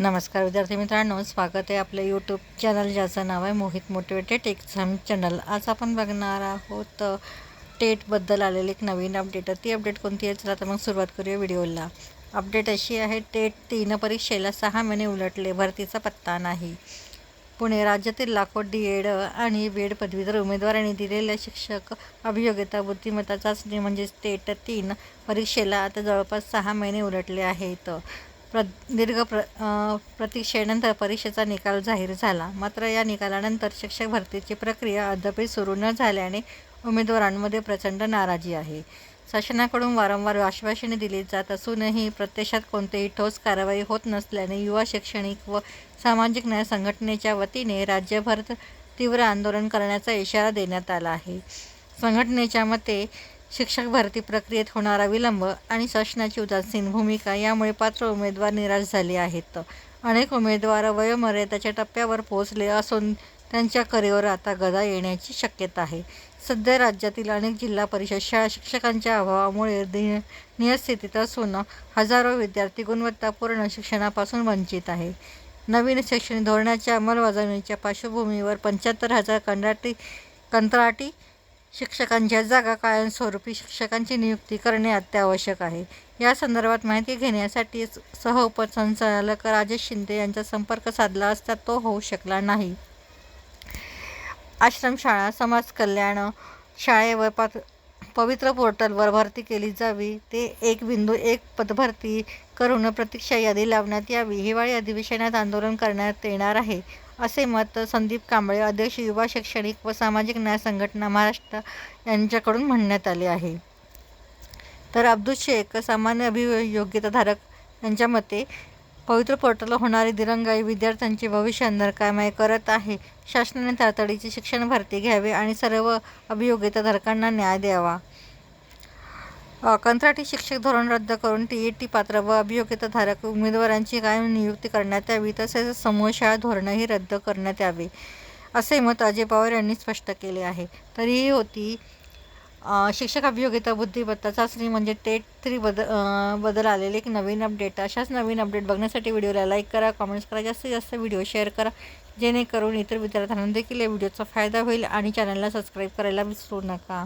नमस्कार विद्यार्थी मित्रांनो स्वागत आहे आपल्या यूट्यूब चॅनल ज्याचं नाव आहे मोहित मोटिवेटेड एक्झाम चॅनल आज आपण बघणार आहोत टेटबद्दल आलेली एक नवीन अपडेट आहे. ती अपडेट कोणती आहे? चला तर मग सुरुवात करूया व्हिडिओला अपडेट अशी आहे टेट तीन परीक्षेला सहा महिने उलटले भरतीचा पत्ता नाही. पुणे राज्यातील लाखो डी एड आणि बी एड पदवीधर उमेदवारांनी दिलेल्या शिक्षक अभियोग्यता बुद्धिमत्ता चाचणी म्हणजेच टेट तीन परीक्षेला आता जवळपास सहा महिने उलटले आहेत. प्र दीर्घ प्र प्रतीक्षेनंतर परीक्षेचा निकाल जाहीर झाला. मात्र या निकालानंतर शिक्षक भरतीची प्रक्रिया अद्यापही सुरू न झाल्याने उमेदवारांमध्ये प्रचंड नाराजी आहे. शासनाकडून वारंवार आश्वासने दिली जात असूनही प्रत्यक्षात कोणतीही ठोस कारवाई होत नसल्याने युवा शैक्षणिक व सामाजिक न्याय संघटनेच्या वतीने राज्यभर तीव्र आंदोलन करण्याचा इशारा देण्यात आला आहे. संघटनेच्या मते शिक्षक भरती प्रक्रियेत होणारा विलंब आणि शासनाची उदासीन भूमिका यामुळे पात्र उमेदवार निराश झाले आहेत. अनेक उमेदवार वयोमर्यादाच्या टप्प्यावर पोहोचले असून त्यांच्या करिअर आता गदा येण्याची शक्यता आहे. सध्या राज्यातील अनेक जिल्हा परिषद शाळा शिक्षकांच्या अभावामुळे दि नियस्थितीत असून हजारो विद्यार्थी गुणवत्तापूर्ण शिक्षणापासून वंचित आहे. नवीन शैक्षणिक धोरणाच्या अंमलबजावणीच्या पार्श्वभूमीवर पंच्याहत्तर हजार कंत्राटी कंत्राटी शिक्षकांच्या जागा कायमस्वरूपी शिक्षकांची नियुक्ती करणे अत्यावश्यक आहे. या संदर्भात माहिती घेण्यासाठी सह उपसंचालक राजेश शिंदे यांचा संपर्क साधला असता तो होऊ शकला नाही. आश्रमशाळा समाज कल्याण शाळेवर पात पवित्र पोर्टलवर भरती केली जावी. ते एक बिंदू एक पदभरती करून प्रतीक्षा यादी लावण्यात यावी हिवाळी अधिवेशनात आंदोलन करण्यात येणार आहे असे मत संदीप कांबळे अध्यक्ष युवा शैक्षणिक व सामाजिक न्याय संघटना महाराष्ट्र यांच्याकडून म्हणण्यात आले आहे. तर अब्दुल शेख सामान्य अभियोग्यताधारक यांच्या मते पवित्र पोर्टलला होणारी दिरंगाई विद्यार्थ्यांचे भविष्य अंधकारमय करत आहे. शासनाने तातडीची शिक्षण भरती घ्यावी आणि सर्व अभियोग्यताधारकांना न्याय द्यावा. कंत्राटी शिक्षक धोरण रद्द करून टी ई टी पात्र व अभियोग्यताधारक उमेदवारांची कायम नियुक्ती करण्यात यावी तसेच समूहशाळा धोरणही रद्द करण्यात यावे असे मत अजय पवार यांनी स्पष्ट केले आहे. तर ही होती शिक्षक अभियोग्यता बुद्धिमत्ता चाचणी म्हणजे टेट थ्री बद बदल आलेले एक नवीन अपडेट. अशाच नवीन अपडेट बघण्यासाठी व्हिडिओला लाईक करा कमेंट्स करा जास्तीत जास्त व्हिडिओ शेअर करा जेणेकरून इतर विद्यार्थ्यांना देखील या व्हिडिओचा फायदा होईल आणि चॅनलला सबस्क्राईब करायला विसरू नका.